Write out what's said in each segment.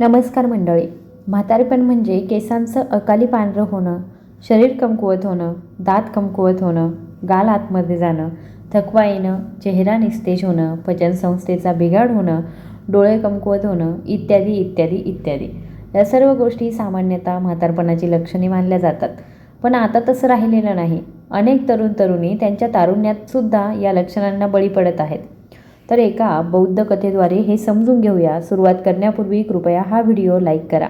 नमस्कार मंडळी. म्हातारेपण म्हणजे केसांचं अकाली पांढरं होणं शरीर कमकुवत होणं दात कमकुवत होणं गाल आतमध्ये जाणं थकवा येणं चेहरा निस्तेज होणं पचनसंस्थेचा बिघाड होणं डोळे कमकुवत होणं इत्यादी इत्यादी इत्यादी. या सर्व गोष्टी सामान्यतः म्हातारपणाची लक्षणे मानल्या जातात. पण आता तसं राहिलेलं नाही. अनेक तरुण तरुणी त्यांच्या तारुण्यातसुद्धा या लक्षणांना बळी पडत आहेत. तर एका बौद्ध कथेद्वारे हे समजून घेऊया. सुरुवात करण्यापूर्वी कृपया हा व्हिडिओ लाईक करा.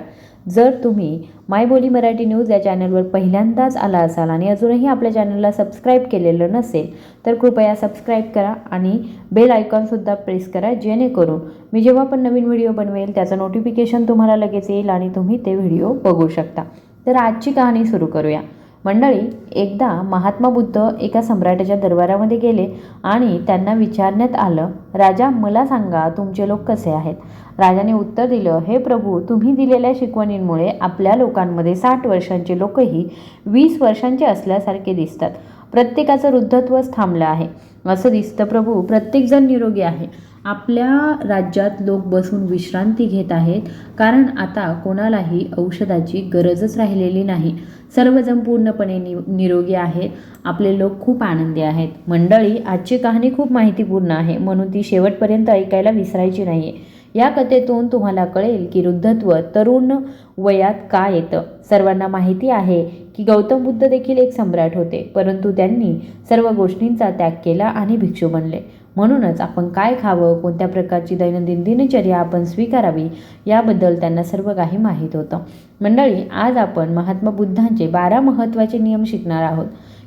जर तुम्ही माय बोली मराठी न्यूज या चॅनलवर पहिल्यांदाच आला असाल आणि अजूनही आपल्या चॅनलला सबस्क्राईब केलेलं नसेल तर कृपया सबस्क्राईब करा आणि बेल आयकॉनसुद्धा प्रेस करा जेणेकरून मी जेव्हा पण नवीन व्हिडिओ बनवेल त्याचं नोटिफिकेशन तुम्हाला लगेच येईल आणि तुम्ही ते व्हिडिओ बघू शकता. तर आजची कहाणी सुरू करूया. मंडळी एकदा महात्मा बुद्ध एका सम्राटाच्या दरबारामध्ये गेले आणि त्यांना विचारण्यात आलं राजा मला सांगा तुमचे लोक कसे आहेत? राजाने उत्तर दिलं हे प्रभू तुम्ही दिलेल्या शिकवणींमुळे आपल्या लोकांमध्ये साठ वर्षांचे लोकही वीस वर्षांचे असल्यासारखे दिसतात. प्रत्येकाचं वृद्धत्वच थांबलं आहे. असं दिसतं प्रभू प्रत्येकजण निरोगी आहे. आपल्या राज्यात लोक बसून विश्रांती घेत आहेत. कारण आता कोणालाही औषधाची गरजच राहिलेली नाही. सर्वजण पूर्णपणे नि निरोगी आहेत. आपले लोक खूप आनंदी आहेत. मंडळी आजची कहाणी खूप माहितीपूर्ण आहे. म्हणून ती शेवटपर्यंत ऐकायला विसरायची नाही आहे या कथेतून तुम्हाला कळेल की वृद्धत्व तरुण वयात का येतं? सर्वांना माहिती आहे की गौतम बुद्ध देखील एक सम्राट होते. परंतु त्यांनी सर्व गोष्टींचा त्याग केला आणि भिक्षू बनले. म्हणूनच आपण काय खावं कोणत्या प्रकारची दैनंदिन दिनचर्या आपण स्वीकारावी याबद्दल त्यांना सर्व काही माहीत होतं. मंडळी आज आपण महात्मा बुद्धांचे बारा महत्त्वाचे नियम शिकणार आहोत.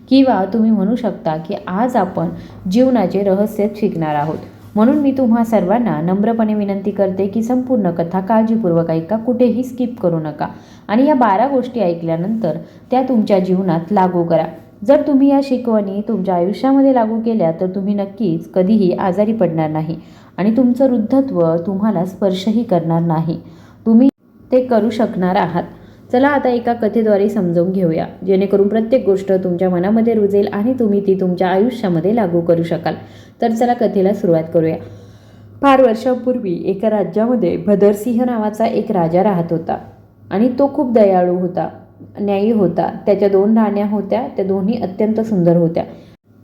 किंवा तुम्ही म्हणू शकता की आज आपण जीवनाचे रहस्य शिकणार आहोत. म्हणून मी तुम्हा सर्वांना नम्रपणे विनंती करते की संपूर्ण कथा काळजीपूर्वक ऐका कुठेही स्किप करू नका. आणि या बारा गोष्टी ऐकल्यानंतर त्या तुमच्या जीवनात लागू करा. जर तुम्ही या शिकवणी तुमच्या आयुष्यामध्ये लागू केल्या तर तुम्ही नक्कीच कधीही आजारी पडणार नाही आणि तुमचं वृद्धत्व तुम्हाला स्पर्शही करणार नाही. तुम्ही ते करू शकणार आहात. चला आता एका कथेद्वारे समजावून घेऊया जेणेकरून प्रत्येक गोष्ट तुमच्या मनामध्ये रुजेल आणि तुम्ही ती तुमच्या आयुष्यामध्ये लागू करू शकाल. तर चला कथेला सुरुवात करूया. फार वर्षापूर्वी एका राज्यामध्ये भदरसिंह नावाचा एक राजा राहत होता आणि तो खूप दयाळू होता. न्यायी होता. त्याच्या दोन राण्या होत्या. त्या दोन्ही अत्यंत सुंदर होत्या.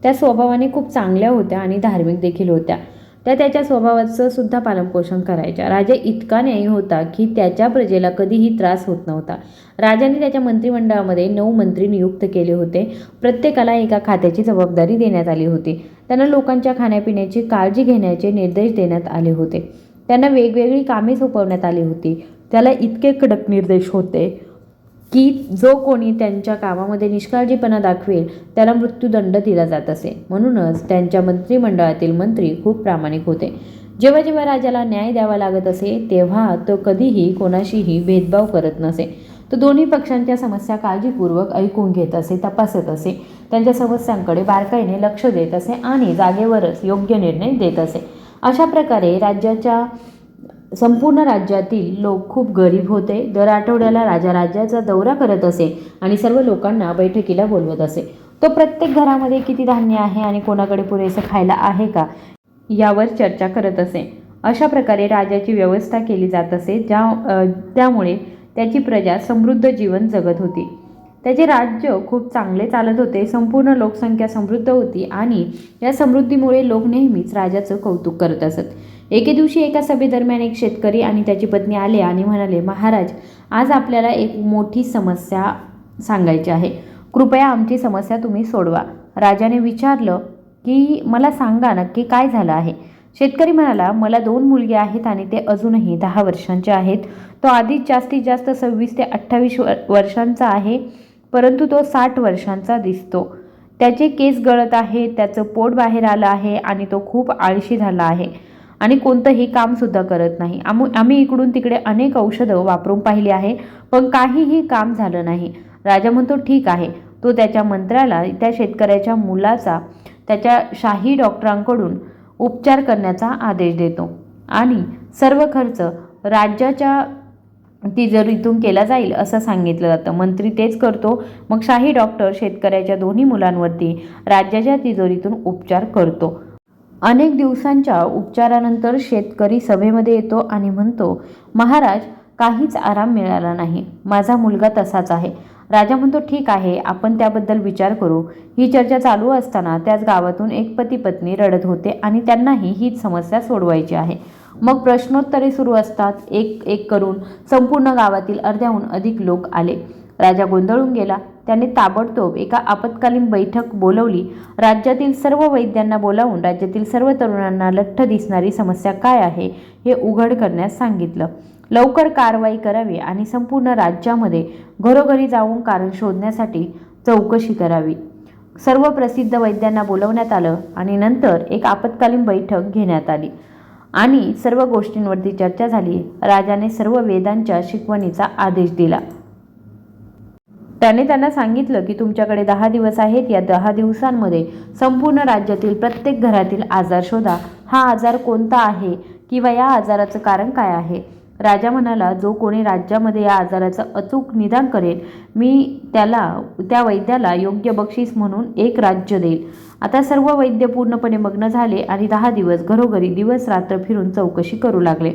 त्या स्वभावाने खूप चांगल्या होत्या आणि धार्मिक देखील होत्या. त्या त्याच्या स्वभावाचं सुद्धा पालनपोषण करायच्या. राजा इतका न्यायी होता की त्याच्या प्रजेला कधीही त्रास होत नव्हता. राजाने त्याच्या मंत्रिमंडळामध्ये नऊ मंत्री नियुक्त केले होते. प्रत्येकाला एका खात्याची जबाबदारी देण्यात आली होती. त्यांना लोकांच्या खाण्यापिण्याची काळजी घेण्याचे निर्देश देण्यात आले होते. त्यांना वेगवेगळी कामे सोपवण्यात आली होती. त्याला इतके कडक निर्देश होते. की जो कोणी त्यांच्या कामामध्ये निष्काळजीपणा दाखवेल त्याला मृत्यूदंड दिला जात असे. म्हणूनच त्यांच्या मंत्रिमंडळातील मंत्री खूप प्रामाणिक होते. जेव्हा जेव्हा राजाला न्याय द्यावा लागत असे तेव्हा तो कधीही कोणाशीही भेदभाव करत नसे. तो दोन्ही पक्षांच्या समस्या काळजीपूर्वक ऐकून घेत असे तपासत असे. त्यांच्या समस्यांकडे बारकाईने लक्ष देत असे आणि जागेवरच योग्य निर्णय देत असे. अशा प्रकारे राज्याच्या संपूर्ण राज्यातील लोक खूप गरीब होते. दर आठवड्याला राजा राज्याचा दौरा करत असे आणि सर्व लोकांना बैठकीला बोलवत असे. तो प्रत्येक घरामध्ये किती धान्य आहे आणि कोणाकडे पुरेसं खायला आहे का यावर चर्चा करत असे. अशा प्रकारे राजाची व्यवस्था केली जात असे ज्या त्यामुळे त्याची प्रजा समृद्ध जीवन जगत होती. त्याचे राज्य खूप चांगले चालत होते संपूर्ण लोकसंख्या समृद्ध होती आणि या समृद्धीमुळे लोक नेहमीच राजाचं कौतुक करत असत. एके दिवशी एका सभेदरम्यान एक शेतकरी आणि त्याची पत्नी आले आणि म्हणाले महाराज आज आपल्याला एक मोठी समस्या सांगायची आहे. कृपया आमची समस्या तुम्ही सोडवा. राजाने विचारलं की मला सांगा नक्की काय झालं आहे? शेतकरी म्हणाला मला दोन मुलगे आहेत आणि ते अजूनही दहा वर्षांचे आहेत. तो आधीच जास्तीत जास्त सव्वीस ते अठ्ठावीस वर्षांचा आहे परंतु तो साठ वर्षांचा दिसतो. त्याचे केस गळत आहे त्याचं पोट बाहेर आलं आहे आणि तो खूप आळशी झाला आहे. आणि कोणतंही कामसुद्धा करत नाही. आम आम्ही इकडून तिकडे अनेक औषधं वापरून पाहिली आहे पण काहीही काम झालं नाही. राजा म्हणतो ठीक आहे. तो त्याच्या मंत्र्याला त्या शेतकऱ्याच्या मुलाचा त्याच्या शाही डॉक्टरांकडून उपचार करण्याचा आदेश देतो. आणि सर्व खर्च राज्याच्या तिजोरीतून केला जाईल असं सांगितलं जातं. मंत्री तेच करतो. मग शाही डॉक्टर शेतकऱ्याच्या दोन्ही मुलांवरती राज्याच्या तिजोरीतून उपचार करतो. अनेक दिवसांच्या उपचारानंतर शेतकरी सभेमध्ये येतो आणि म्हणतो महाराज काहीच आराम मिळाला नाही. माझा मुलगा तसाच आहे. राजा म्हणतो ठीक आहे आपण त्याबद्दल विचार करू. ही चर्चा चालू असताना त्याच गावातून एक पती पत्नी रडत होते आणि त्यांनाही हीच समस्या सोडवायची आहे. मग प्रश्नोत्तरे सुरू असतात. एक एक करून संपूर्ण गावातील अर्ध्याहून अधिक लोक आले. राजा गोंधळून गेला. त्याने ताबडतोब एका आपत्कालीन बैठक बोलवली. राज्यातील सर्व वैद्यांना बोलावून राज्यातील सर्व तरुणांना लठ्ठ दिसणारी समस्या काय आहे हे उघड करण्यास सांगितलं. लवकर कारवाई करावी आणि संपूर्ण राज्यामध्ये घरोघरी जाऊन कारण शोधण्यासाठी चौकशी करावी. सर्व प्रसिद्ध वैद्यांना बोलवण्यात आलं आणि नंतर एक आपत्कालीन बैठक घेण्यात आली. आणि सर्व गोष्टींवरती चर्चा झाली. राजाने सर्व वेदांच्या शिकवणीचा आदेश दिला. त्याने त्यांना सांगितलं की तुमच्याकडे दहा दिवस आहेत. या दहा दिवसांमध्ये संपूर्ण राज्यातील प्रत्येक घरातील आजार शोधा. हा आजार कोणता आहे किंवा या आजाराचं कारण काय आहे? राजा म्हणाला जो कोणी राज्यामध्ये या आजाराचं अचूक निदान करेल मी त्याला त्या वैद्याला योग्य बक्षीस म्हणून एक राज्य देईल. आता सर्व वैद्य पूर्णपणे मग्न झाले आणि दहा दिवस घरोघरी दिवस रात्र फिरून चौकशी करू लागले.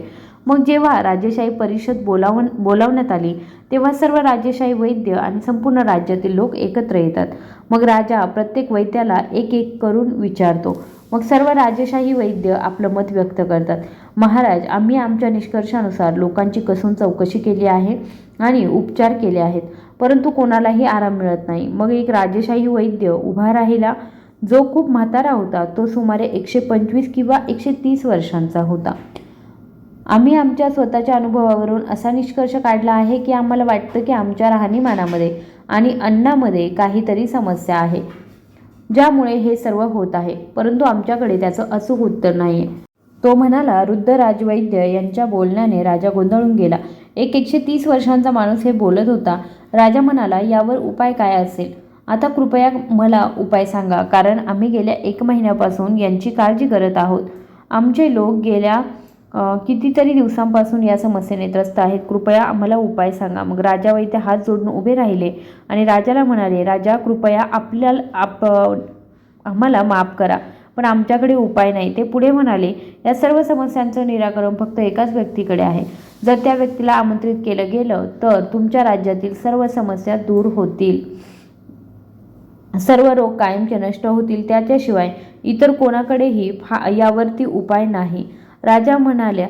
मग जेव्हा राजेशाही परिषद बोलावून बोलावण्यात आली तेव्हा सर्व राजेशाही वैद्य आणि संपूर्ण राज्यातील लोक एकत्र येतात. मग राजा प्रत्येक वैद्याला एक एक करून विचारतो. मग सर्व राजेशाही वैद्य आपलं मत व्यक्त करतात. महाराज आम्ही आमच्या निष्कर्षानुसार लोकांची कसून चौकशी केली आहे आणि उपचार केले आहेत परंतु कोणालाही आराम मिळत नाही. मग एक राजेशाही वैद्य उभा राहिला. जो खूप म्हातारा होता तो सुमारे एकशे पंचवीस किंवा एकशे तीस वर्षांचा होता. आम्ही आमच्या स्वतःच्या अनुभवावरून असा निष्कर्ष काढला आहे की आम्हाला वाटतं की आमच्या राहणीमानामध्ये आणि अन्नामध्ये काहीतरी समस्या आहे ज्यामुळे हे सर्व होत आहे. परंतु आमच्याकडे त्याचं अचूक उत्तर नाही आहे तो म्हणाला वृद्ध राजवैद्य यांच्या बोलण्याने राजा गोंधळून गेला. एक एकशे तीस वर्षांचा माणूस हे बोलत होता. राजा म्हणाला यावर उपाय काय असेल? आता कृपया मला उपाय सांगा कारण आम्ही गेल्या एक महिन्यापासून यांची काळजी करत आहोत. आमचे लोक गेल्या कितीतरी दिवसांपासून या समस्येने त्रस्त आहेत. कृपया आम्हाला उपाय सांगा. मग राजा वैद्य हात जोडून उभे राहिले आणि राजाला म्हणाले राजा कृपया आपल्याला आप आम्हाला माफ करा पण आमच्याकडे उपाय नाही. ते पुढे म्हणाले या सर्व समस्यांचं निराकरण फक्त एकाच व्यक्तीकडे आहे. जर त्या व्यक्तीला आमंत्रित केलं गेलं तर तुमच्या राज्यातील सर्व समस्या दूर होतील. सर्व रोग कायमचे नष्ट होतील. त्याच्याशिवाय इतर कोणाकडेही फा यावरती उपाय नाही. राजा म्हणाल्या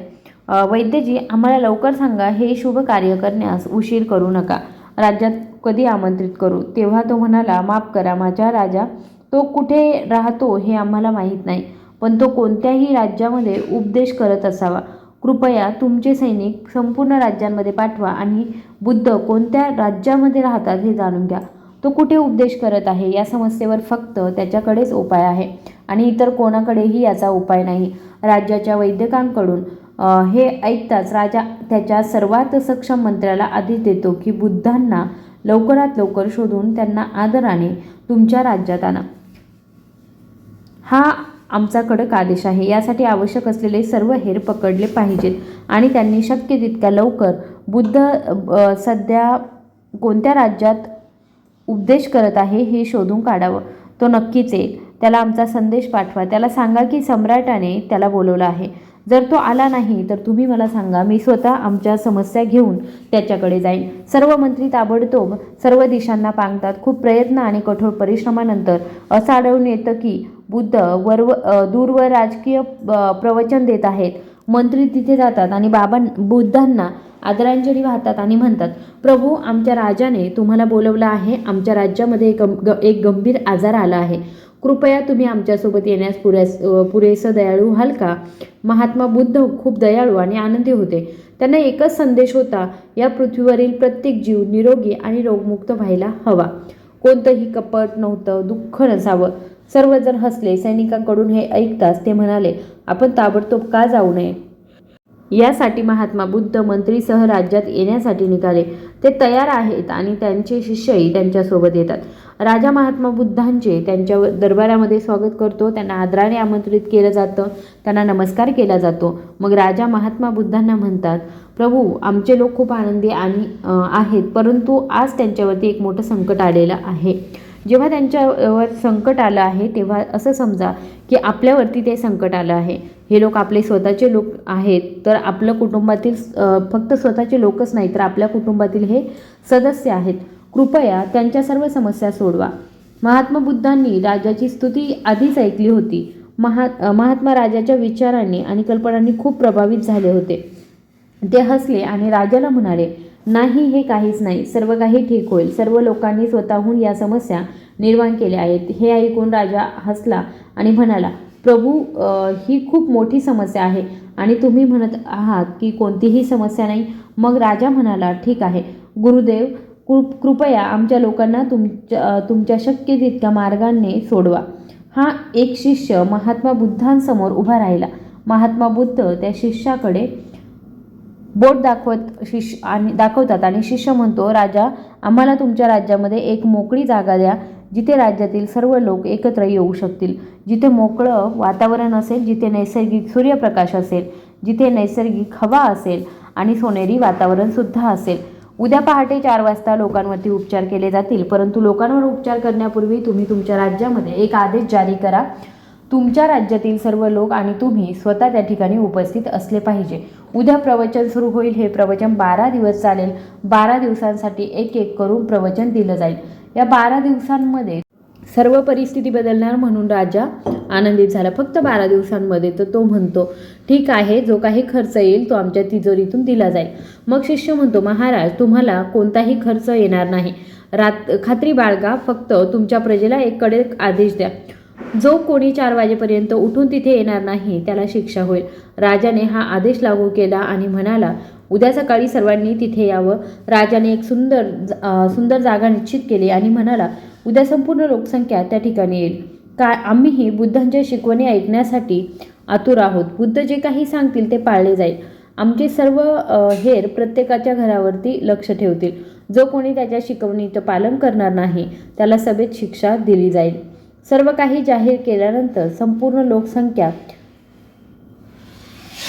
वैद्यजी आम्हाला लवकर सांगा हे शुभ कार्य करण्यास उशीर करू नका. राज्यात कधी आमंत्रित करू तेव्हा तो म्हणाला माफ करा माझ्या राजा तो कुठे राहतो हे आम्हाला माहीत नाही पण तो कोणत्याही राज्यामध्ये उपदेश करत असावा. कृपया तुमचे सैनिक संपूर्ण राज्यांमध्ये पाठवा आणि बुद्ध कोणत्या राज्यामध्ये राहतात हे जाणून घ्या. तो कुठे उपदेश करत आहे या समस्येवर फक्त त्याच्याकडेच उपाय आहे आणि इतर कोणाकडेही याचा उपाय नाही. राज्याच्या वैद्यकांकडून. हे ऐकताच राजा त्याच्या सर्वात सक्षम मंत्र्याला आदेश देतो की बुद्धांना लवकरात लवकर शोधून त्यांना आदराने तुमच्या राज्यात आणा. हा आमचा कडक आदेश आहे. यासाठी आवश्यक असलेले सर्व हेर पकडले पाहिजेत आणि त्यांनी शक्य तितक्या लवकर बुद्ध सध्या कोणत्या राज्यात उपदेश करत आहे हे शोधून काढावं. तो नक्कीच येईल. त्याला आमचा संदेश पाठवा. त्याला सांगा की सम्राटाने त्याला बोलवलं आहे. जर तो आला नाही तर तुम्ही मला सांगा. मी स्वतः आमच्या समस्या घेऊन त्याच्याकडे जाईन. सर्व मंत्री ताबडतोब सर्व दिशांना पांगतात. खूप प्रयत्न आणि कठोर परिश्रमानंतर असं आढळून येतं की बुद्ध वर्व दूरवर राजकीय प्रवचन देत आहेत. मंत्री तिथे जातात आणि बाबा बुद्धांना आदरांजली वाहतात आणि म्हणतात प्रभू आमच्या राजाने तुम्हाला बोलवलं आहे. आमच्या राज्यामध्ये एक गं- ग- एक गंभीर आजार आला आहे. कृपया तुम्ही आमच्यासोबत येण्यास पुरेस पुरेसं दयाळू व्हाल का? महात्मा बुद्ध खूप दयाळू आणि आनंदी होते. त्यांना एकच संदेश होता या पृथ्वीवरील प्रत्येक जीव निरोगी आणि रोगमुक्त व्हायला हवा. कोणतंही कपट नव्हतं दुःख नसावं. सर्वजण हसले सैनिकांकडून हे ऐकताच ते म्हणाले आपण ताबडतोब का जाऊ नये? यासाठी महात्मा बुद्ध मंत्रीसह राज्यात येण्यासाठी निघाले. ते तयार आहेत आणि त्यांचे शिष्यही त्यांच्यासोबत येतात. राजा महात्मा बुद्धांचे त्यांच्या दरबारामध्ये स्वागत करतो. त्यांना आदराने आमंत्रित केलं जातं. त्यांना नमस्कार केला जातो. मग राजा महात्मा बुद्धांना म्हणतात प्रभू आमचे लोक खूप आनंदी आणि आहेत परंतु आज त्यांच्यावरती एक मोठं संकट आलेलं आहे. जेव्हा त्यांच्यावर संकट आलं आहे तेव्हा असं समजा की आपल्यावरती ते संकट आलं आहे. हे लोक आपले स्वतःचे लोक आहेत तर आपलं कुटुंबातील फक्त स्वतःचे लोकच नाही तर आपल्या कुटुंबातील हे सदस्य आहेत. कृपया त्यांच्या सर्व समस्या सोडवा. महात्मा बुद्धांनी राजाची स्तुती आधीच ऐकली होती. महा महात्मा राजाच्या विचारांनी आणि कल्पनांनी खूप प्रभावित झाले होते. ते हसले आणि राजाला म्हणाले नाही हे काहीच नाही. सर्व काही ठीक होईल. सर्व लोकांनी स्वतःहून या समस्या निर्माण केल्या आहेत. हे ऐकून राजा हसला आणि म्हणाला प्रभू ही खूप मोठी समस्या आहे आणि तुम्ही म्हणत आहात की कोणतीही समस्या नाही. मग राजा म्हणाला ठीक आहे. गुरुदेव कृ कृपया आमच्या लोकांना तुमच्या तुमच्या शक्य तितक्या मार्गाने सोडवा. हा एक शिष्य महात्मा बुद्धांसमोर उभा राहिला. महात्मा बुद्ध त्या शिष्याकडे बोट दाखवत शिष्य आणि दाखवतात आणि शिष्य म्हणतो राजा आम्हाला तुमच्या राज्यामध्ये एक मोकळी जागा द्या. जिथे राज्यातील सर्व लोक एकत्र येऊ शकतील. जिथे मोकळं वातावरण असेल जिथे नैसर्गिक सूर्यप्रकाश असेल जिथे नैसर्गिक हवा असेल आणि सोनेरी वातावरणसुद्धा असेल. उद्या पहाटे चार वाजता लोकांवरती उपचार केले जातील परंतु लोकांवर उपचार करण्यापूर्वी तुम्ही तुमच्या राज्यामध्ये एक आदेश जारी करा. तुमच्या राज्यातील सर्व लोक आणि तुम्ही स्वतः त्या ठिकाणी उपस्थित असले पाहिजे. उद्या प्रवचन सुरू होईल हे प्रवचन बारा दिवस चालेल. बारा दिवसांसाठी एक एक करून प्रवचन दिलं जाईल. या बारा दिवसांमध्ये सर्व परिस्थिती बदलणार म्हणून राजा आनंदित झाला. फक्त बारा दिवसांमध्ये तर तो म्हणतो ठीक आहे जो काही खर्च येईल तो आमच्या तिजोरीतून दिला जाईल. मग शिष्य म्हणतो महाराज तुम्हाला कोणताही खर्च येणार नाही. रात खात्री बाळगा फक्त तुमच्या प्रजेला एक कडक आदेश द्या. जो कोणी चार वाजेपर्यंत उठून तिथे येणार नाही त्याला शिक्षा होईल. राजाने हा आदेश लागू केला आणि म्हणाला उद्या सकाळी सर्वांनी तिथे यावं. राजाने एक सुंदर सुंदर जागा निश्चित केली आणि म्हणाला उद्या संपूर्ण लोकसंख्या त्या ठिकाणी येईल. का आम्हीही बुद्धांच्या शिकवणी ऐकण्यासाठी आतुर आहोत. बुद्ध जे काही सांगतील ते पाळले जाईल. आमचे सर्व हेर प्रत्येकाच्या घरावरती लक्ष ठेवतील. जो कोणी त्याच्या शिकवणीचं पालन करणार नाही त्याला सभेत शिक्षा दिली जाईल. सर्व काही जाहीर केल्यानंतर संपूर्ण लोकसंख्या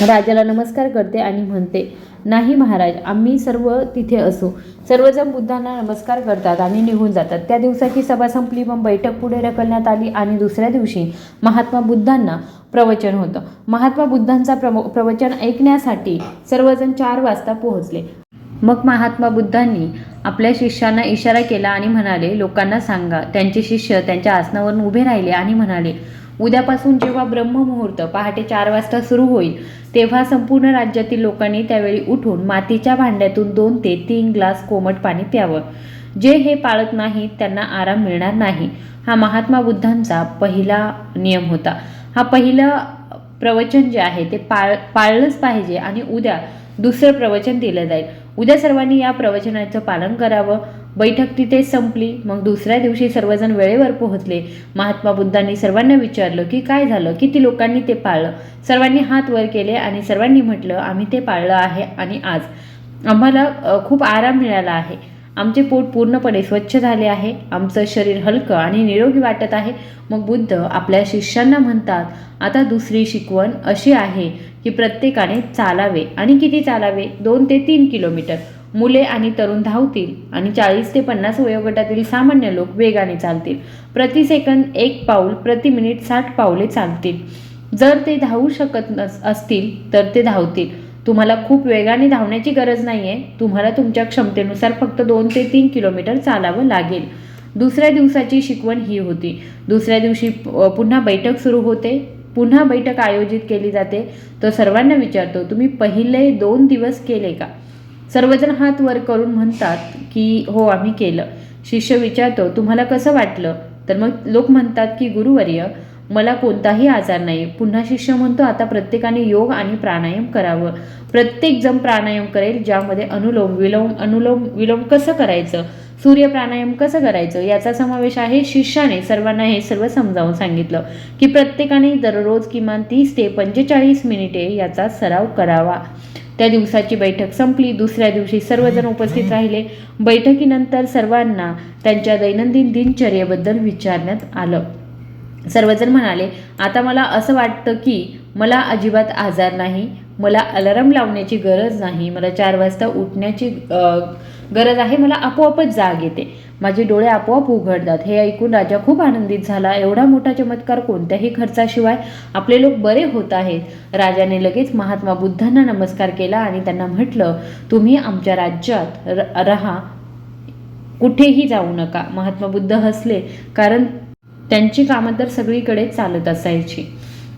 राजाला नमस्कार करते आणि म्हणते नाही महाराज आम्ही सर्व तिथे असू. सर्वजण बुद्धांना नमस्कार करतात आणि निघून जातात. त्या दिवसाची सभा संपली मग बैठक पुढे ढकलण्यात आली आणि दुसऱ्या दिवशी महात्मा बुद्धांना प्रवचन होतं. महात्मा बुद्धांचा प्रव प्रवचन ऐकण्यासाठी सर्वजण चार वाजता पोहोचले. मग महात्मा बुद्धांनी आपल्या शिष्यांना इशारा केला आणि म्हणाले लोकांना सांगा त्यांचे शिष्य त्यांच्या आसनावरून उभे राहिले आणि म्हणाले उद्यापासून जेव्हा ब्रह्ममुहूर्त पहाटे चार वाजता सुरू होईल तेव्हा संपूर्ण राज्यातील लोकांनी त्यावेळी उठून मातीच्या भांड्यातून दोन ते तीन ग्लास कोमट पाणी प्यावं. जे हे पाळत नाहीत त्यांना आराम मिळणार नाही. हा महात्मा बुद्धांचा पहिला नियम होता. हा पहिलं प्रवचन जे आहे ते पाळ पाळलंच पाहिजे आणि उद्या दुसरं प्रवचन दिलं जाईल. उद्या सर्वांनी या प्रवचनाचं पालन करावं. बैठक तिथे संपली. मग दुसऱ्या दिवशी सर्वजण वेळेवर पोहोचले. महात्मा बुद्धांनी सर्वांना विचारलं की काय झालं? किती लोकांनी ते पाळलं? सर्वांनी हात वर केले आणि सर्वांनी म्हटलं आम्ही ते पाळलं आहे आणि आज आम्हाला खूप आराम मिळाला आहे. आमचे पोट पूर्णपणे स्वच्छ झाले आहे. आमचं शरीर हलकं आणि निरोगी वाटत आहे. मग बुद्ध आपल्या शिष्यांना म्हणतात आता दुसरी शिकवण अशी आहे की प्रत्येकाने चालावे आणि किती चालावे? दोन ते तीन किलोमीटर. मुले आणि तरुण धावतील आणि चाळीस ते पन्नास वयोगटातील सामान्य लोक वेगाने चालतील. प्रति सेकंद एक पाऊल प्रति मिनिट साठ पावले चालतील. जर ते धावू शकत नस असतील तर ते धावतील. तुम्हाला खूप वेगाने धावण्याची गरज नाही आहे तुम्हाला तुमच्या क्षमतेनुसार फक्त दोन ते तीन किलोमीटर चालावं लागेल. दुसऱ्या दिवसाची शिकवण ही होती. दुसऱ्या दिवशी पुन्हा बैठक सुरू होते. पुन्हा बैठक आयोजित केली जाते. तो सर्वांना विचारतो तुम्ही पहिले दोन दिवस केले का? सर्वजण हात वर करून म्हणतात की हो आम्ही केलं. शिष्य विचारतो तुम्हाला कसं वाटलं? तर मग लोक म्हणतात की गुरुवर्य मला कोणताही आजार नाही पुन्हा शिष्य म्हणतो आता प्रत्येकाने योग आणि प्राणायाम करावं. प्रत्येक जण प्राणायाम करेल ज्यामध्ये अनुलोम विलोम अनुलोम विलोम कसं करायचं? सूर्य प्राणायाम कसं करायचं? याचा समावेश आहे शिष्याने सर्वांना हे सर्व समजावून सांगितलं की प्रत्येकाने दररोज किमान तीस ते पंचेचाळीस मिनिटे याचा सराव करावा. त्या दिवसाची बैठक संपली. दुसऱ्या दिवशी सर्वजण उपस्थित राहिले. बैठकीनंतर सर्वांना त्यांच्या दैनंदिन दिनचर्येबद्दल विचारण्यात आलं. सर्वजण म्हणाले आता मला असं वाटतं की मला अजिबात आजार नाही मला अलाराम लावण्याची गरज नाही मला चार वाजता उठण्याची गरज आहे मला आपोआपच जाग येते. माझे डोळे आपोआप उघडतात. हे ऐकून राजा खूप आनंदित झाला. एवढा मोठा चमत्कार कोणत्याही खर्चाशिवाय आपले लोक बरे होत आहेत. राजाने लगेच महात्मा बुद्धांना नमस्कार केला आणि त्यांना म्हटलं तुम्ही आमच्या राज्यात र- राहा. कुठेही जाऊ नका. महात्मा बुद्ध हसले कारण त्यांची कामं तर सगळीकडे चालत असायची.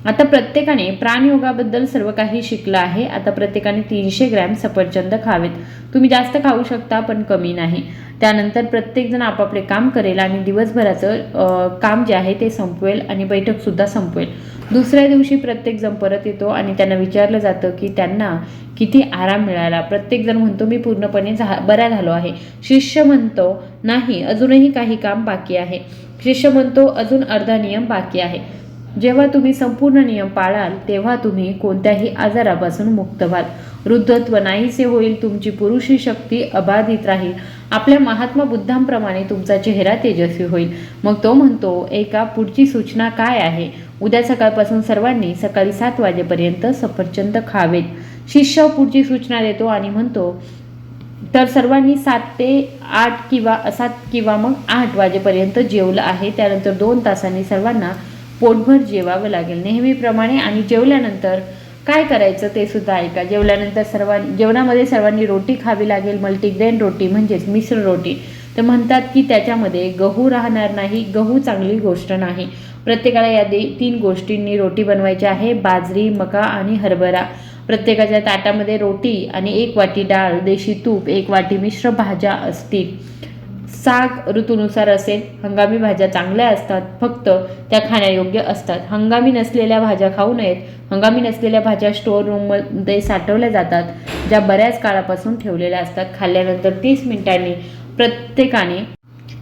आता प्रत्येकाने प्राणयोगाबद्दल सर्व काही शिकलं आहे. आता प्रत्येकाने तीनशे ग्रॅम सफरचंद खावेत. तुम्ही जास्त खाऊ शकता पण कमी नाही. त्यानंतर प्रत्येकजण आपापले काम करेल आणि दिवसभराचं काम जे आहे ते संपवेल आणि बैठकसुद्धा संपवेल. दुसऱ्या दिवशी प्रत्येकजण परत येतो आणि त्यांना विचारलं जातं की त्यांना किती आराम मिळाला. प्रत्येकजण म्हणतो मी पूर्णपणे झा बरा झालो आहे. शिष्य म्हणतो नाही अजूनही काही काम बाकी आहे. शिष्य म्हणतो अजून अर्धा नियम बाकी आहे. जेव्हा तुम्ही संपूर्ण नियम पाळाल तेव्हा तुम्ही कोणत्याही आजारापासून मुक्त व्हाल. वृद्धत्व नाहीसे होईल तुमची पुरुषी शक्ती अबाधित राहील. आपल्या महात्मा बुद्धांप्रमाणे तुमचा चेहरा तेजस्वी होईल. मग तो म्हणतो एका पुढची सूचना काय आहे? उद्या सकाळपासून सर्वांनी सकाळी सात वाजेपर्यंत सफरचंद खावेत. शिष्य पुढची सूचना देतो आणि म्हणतो तर सर्वांनी सात ते आठ किंवा सात किंवा मग आठ वाजेपर्यंत जेवलं आहे. त्यानंतर दोन तासांनी सर्वांना पोटभर जेवावं लागेल. नेहमीप्रमाणे आणि जेवल्यानंतर काय करायचं ते सुद्धा ऐका. जेवल्यानंतर सर्वां जेवणामध्ये सर्वांनी रोटी खावी लागेल. मल्टीग्रेन रोटी म्हणजेच मिश्र रोटी. तर म्हणतात की त्याच्यामध्ये गहू राहणार नाही. गहू चांगली गोष्ट नाही. प्रत्येकाला या दे तीन गोष्टींनी रोटी बनवायची आहे. बाजरी मका आणि हरभरा. प्रत्येकाच्या ताटामध्ये रोटी आणि एक वाटी डाळ देशी तूप एक वाटी मिश्र भाज्या असतील. साग ऋतूनुसार असेल हंगामी भाज्या चांगल्या असतात फक्त त्या खाण्यायोग्य असतात. हंगामी नसलेल्या भाज्या खाऊ नयेत. हंगामी नसलेल्या भाज्या स्टोअर रूममध्ये साठवल्या जातात ज्या बऱ्याच काळापासून ठेवलेल्या असतात. खाल्ल्यानंतर तीस मिनिटांनी प्रत्येकाने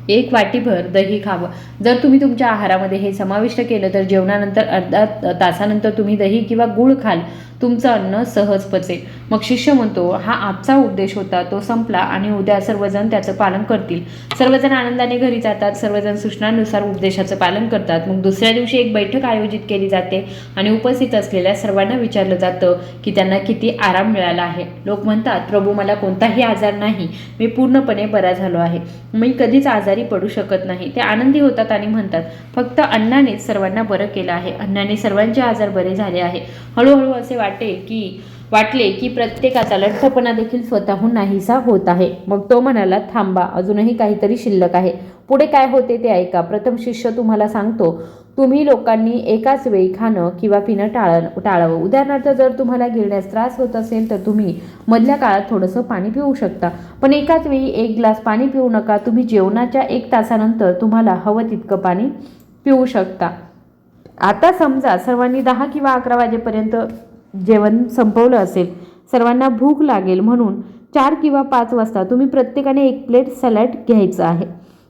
एक वाटीभर दही खावं. जर तुम्ही तुमच्या आहारामध्ये हे समाविष्ट केलं तर जेवणानंतर अर्धा तासानंतर तुम्ही दही किंवा गूळ खाल. तुमचं अन्न सहज पचेल. मग शिष्य म्हणतो हा आजचा उद्देश होता तो संपला आणि उद्या सर्वजण त्याचं पालन करतील. सर्वजण आनंदाने घरी जातात सर्वजण सूचनांनुसार उपदेशाचं पालन करतात. मग दुसऱ्या दिवशी एक बैठक आयोजित केली जाते आणि उपस्थित असलेल्या सर्वांना विचारलं जातं की त्यांना किती आराम मिळाला आहे. लोक म्हणतात प्रभू मला कोणताही आजार नाही. मी पूर्णपणे बरा झालो आहे. मी कधीच आजारी पडू शकत नाही. ते आनंदी होतात आणि म्हणतात फक्त अन्नाने सर्वांना बरं केलं आहे. अन्नाने सर्वांचे आजार बरे झाले आहे. हळूहळू असे वाट की वाटले की प्रत्येकाचा लठ्ठपणा देखील स्वतःहून नाहीसा होत आहे. मग तो म्हणाला थांबा अजूनही काहीतरी शिल्लक आहे. पुढे काय होते ते ऐका. प्रथम शिष्य तुम्हाला सांगतो तुम्ही लोकांनी एकाच वेळी खाणं किंवा पिणं टाळ टाळावं. उदाहरणार्थ जर तुम्हाला गिळण्यास त्रास होत असेल तर तुम्ही मधल्या काळात थोडंसं पाणी पिऊ शकता. पण एकाच वेळी एक ग्लास पाणी पिऊ नका. तुम्ही जेवणाच्या एक तासानंतर तुम्हाला हवं तितकं पाणी पिऊ शकता. आता समजा सर्वांनी दहा किंवा अकरा वाजेपर्यंत जेवण संपवलं असेल सर्वांना भूक लागेल म्हणून चार किंवा पाच वाजता तुम्ही प्रत्येकाने एक प्लेट सॅलॅड घ्यायचं आहे.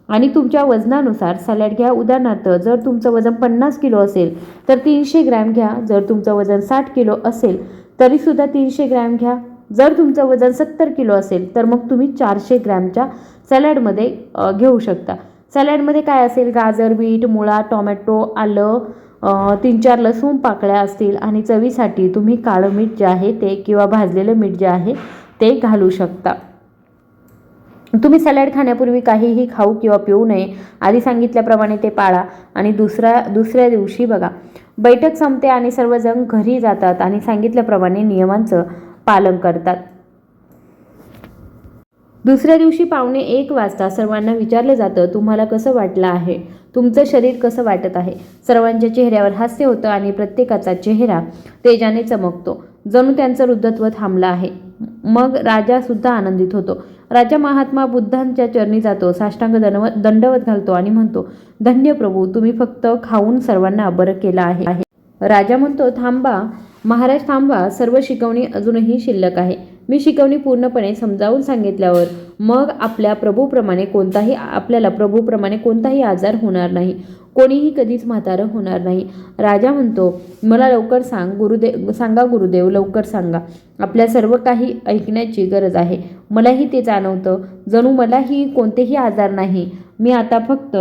आणि तुमच्या वजनानुसार सॅलॅड घ्या. उदाहरणार्थ जर तुमचं वजन पन्नास किलो असेल तर तीनशे ग्रॅम घ्या. जर तुमचं वजन साठ किलो असेल तरीसुद्धा तीनशे ग्रॅम घ्या. जर तुमचं वजन सत्तर किलो असेल तर मग तुम्ही चारशे ग्रॅमच्या सॅलॅडमध्ये घेऊ शकता. सॅलॅडमध्ये काय असेल? गाजर बीट मुळा टोमॅटो आलं तीन चार लसूण पाकळ्या असतील आणि चवीसाठी तुम्ही काळं मीठ जे आहे ते किंवा भाजलेलं मीठ जे आहे ते घालू शकता. तुम्ही सॅलड खाण्यापूर्वी काहीही खाऊ किंवा पिऊ नये. आधी सांगितल्याप्रमाणे ते पाळा आणि दुसऱ्या दुसऱ्या दिवशी बघा. बैठक संपते आणि सर्वजण घरी जातात आणि सांगितल्याप्रमाणे नियमांचं पालन करतात. दुसऱ्या दिवशी पावणे एक वाजता सर्वांना विचारलं जातं तुम्हाला कसं वाटलं आहे? तुमचं शरीर कसं वाटत आहे? सर्वांच्या चेहऱ्यावर हास्य होतं आणि प्रत्येकाचा चेहरा तेजाने चमकतो. जणू त्यांचं वृद्धत्व थांबलं आहे. मग राजासुद्धा आनंदित होतो. राजा महात्मा बुद्धांच्या चरणी जातो साष्टांग दंडव दंडवत घालतो आणि म्हणतो धन्य प्रभू तुम्ही फक्त खाऊन सर्वांना बरं केलं आहे आहे. राजा म्हणतो थांबा महाराज थांबा सर्व शिकवणी अजूनही शिल्लक आहे. मी शिकवणी पूर्णपणे समजावून सांगितल्यावर मग आपल्या प्रभूप्रमाणे कोणताही आपल्याला प्रभूप्रमाणे कोणताही आजार होणार नाही. कोणीही कधीच म्हातारं होणार नाही. राजा म्हणतो मला लवकर सांग गुरुदेव सांगा गुरुदेव लवकर सांगा. आपल्या सर्व काही ऐकण्याची गरज आहे. मलाही ते जाणवतं. जणू मलाही कोणतेही आजार नाही. मी आता फक्त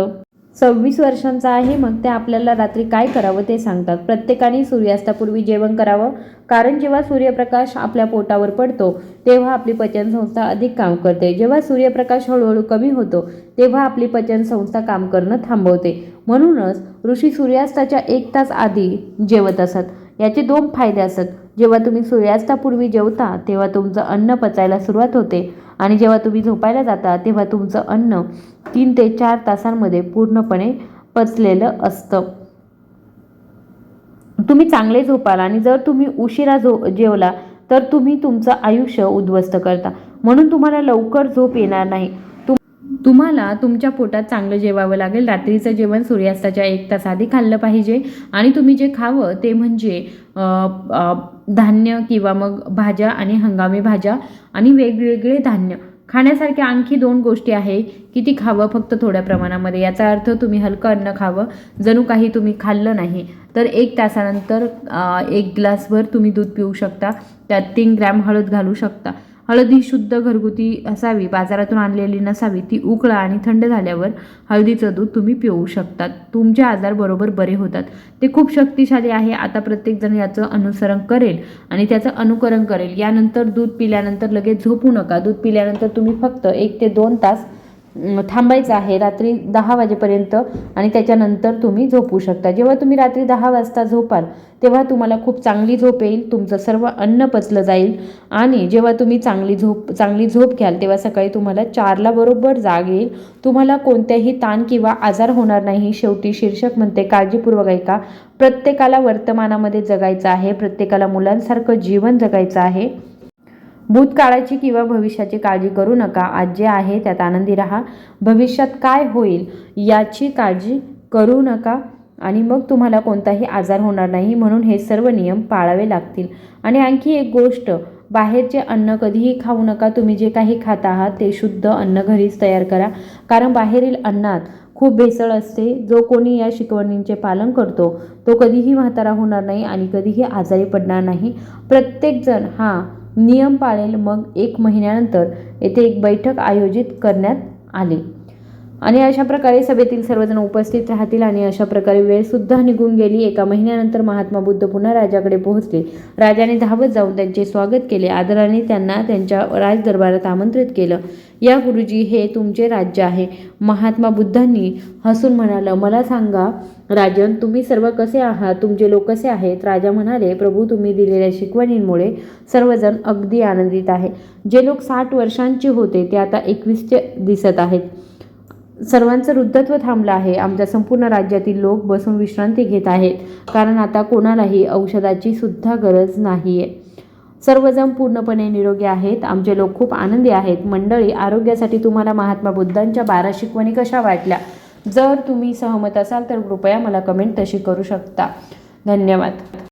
सव्वीस वर्षांचा आहे मग ते आपल्याला रात्री काय करावं ते सांगतात. प्रत्येकाने सूर्यास्तापूर्वी जेवण करावं कारण जेव्हा सूर्यप्रकाश आपल्या पोटावर पडतो तेव्हा आपली पचनसंस्था अधिक काम करते. जेव्हा सूर्यप्रकाश हळूहळू कमी होतो तेव्हा आपली पचनसंस्था काम करणं थांबवते. म्हणूनच ऋषी सूर्यास्ताच्या एक तास आधी जेवत असत. याचे दोन फायदे असत. जेव्हा तुम्ही सूर्यास्तापूर्वी जेवता तेव्हा तुमचं अन्न पचायला सुरुवात होते. आणि जेव्हा तुम्ही झोपायला जाता तेव्हा तुमचं अन्न तीन ते चार तासांमध्ये पूर्णपणे पचलेलं असतं. तुम्ही चांगले झोपाल आणि जर तुम्ही उशिरा झो जेवला तर तुम्ही तुमचं आयुष्य उद्ध्वस्त करता. म्हणून तुम्हाला लवकर झोप येणार नाही. तुम्हाला तुमच्या पोटात चांगलं जेवावं लागेल. रात्रीचं जेवण सूर्यास्ताच्या एक तास आधी खाल्लं पाहिजे. आणि तुम्ही जे खावं ते म्हणजे धान्य किंवा मग भाज्या आणि हंगामी भाज्या आणि वेगवेगळे धान्य. खाण्यासारख्या आणखी दोन गोष्टी आहे की ती खावं फक्त थोड्या प्रमाणामध्ये. याचा अर्थ तुम्ही हलकं अन्न खावं जणू काही तुम्ही खाल्लं नाही. तर एक तासानंतर एक ग्लासभर तुम्ही दूध पिऊ शकता. त्यात तीन ग्रॅम हळद घालू शकता. हळदी शुद्ध घरगुती असावी बाजारातून आणलेली नसावी ती उकळा आणि थंड झाल्यावर हळदीचं दूध तुम्ही पिऊ शकतात. तुमचे आजार बरोबर बरे होतात. ते खूप शक्तिशाली आहे. आता प्रत्येकजण याचं अनुसरण करेल आणि त्याचं अनुकरण करेल. यानंतर दूध पिल्यानंतर लगेच झोपू नका. दूध पिल्यानंतर तुम्ही फक्त एक ते दोन तास थांबायचं आहे रात्री दहा वाजेपर्यंत आणि त्याच्यानंतर तुम्ही झोपू शकता. जेव्हा तुम्ही रात्री दहा वाजता झोपाल तेव्हा तुम्हाला खूप चांगली झोप येईल तुमचं सर्व अन्न पचलं जाईल आणि जेव्हा तुम्ही चांगली झोप चांगली झोप घ्याल तेव्हा सकाळी तुम्हाला चारला बरोबर जाग येईल. तुम्हाला कोणत्याही ताण किंवा आजार होणार नाही शेवटी शीर्षक म्हणते काळजीपूर्वक ऐका. प्रत्येकाला वर्तमानामध्ये जगायचं आहे प्रत्येकाला मुलांसारखं जीवन जगायचं आहे. भूतकाळाची किंवा भविष्याची काळजी करू नका. आज जे आहे त्यात आनंदी राहा. भविष्यात काय होईल याची काळजी करू नका आणि मग तुम्हाला कोणताही आजार होणार नाही म्हणून हे सर्व नियम पाळावे लागतील. आणि आणखी एक गोष्ट बाहेरचे अन्न कधीही खाऊ नका. तुम्ही जे काही खात आहात ते शुद्ध अन्न घरीच तयार करा. कारण बाहेरील अन्नात खूप भेसळ असते. जो कोणी या शिकवणींचे पालन करतो तो कधीही म्हातारा होणार नाही आणि कधीही आजारी पडणार नाही. प्रत्येकजण हा नियम पाळेल. मग एक महिन्यानंतर येथे एक बैठक आयोजित करण्यात आली. आणि अशा प्रकारे सभेतील सर्वजण उपस्थित राहतील आणि अशा प्रकारे वेळसुद्धा निघून गेली. एका महिन्यानंतर महात्मा बुद्ध पुन्हा राजाकडे पोहोचले. राजाने धावत जाऊन त्यांचे स्वागत केले. आदराने त्यांना त्यांच्या राजदरबारात आमंत्रित केलं. या गुरुजी हे तुमचे राज्य आहे. महात्मा बुद्धांनी हसून म्हणालं मला सांगा राजन तुम्ही सर्व कसे आहात? तुमचे लोक कसे आहेत? राजा म्हणाले प्रभू तुम्ही दिलेल्या शिकवणींमुळे सर्वजण अगदी आनंदित आहे. जे लोक साठ वर्षांचे होते ते आता एकवीसचे दिसत आहेत. सर्वांचं वृद्धत्व थांबलं आहे. आमच्या संपूर्ण राज्यातील लोक बसून विश्रांती घेत आहेत. कारण आता कोणालाही औषधाची सुद्धा गरज नाही आहे सर्वजण पूर्णपणे निरोगी आहेत. आमचे लोक खूप आनंदी आहेत. मंडळी आरोग्यासाठी तुम्हाला महात्मा बुद्धांच्या बारा शिकवणी कशा वाटल्या? जर तुम्ही सहमत असाल तर कृपया मला कमेंट तशी करू शकता. धन्यवाद.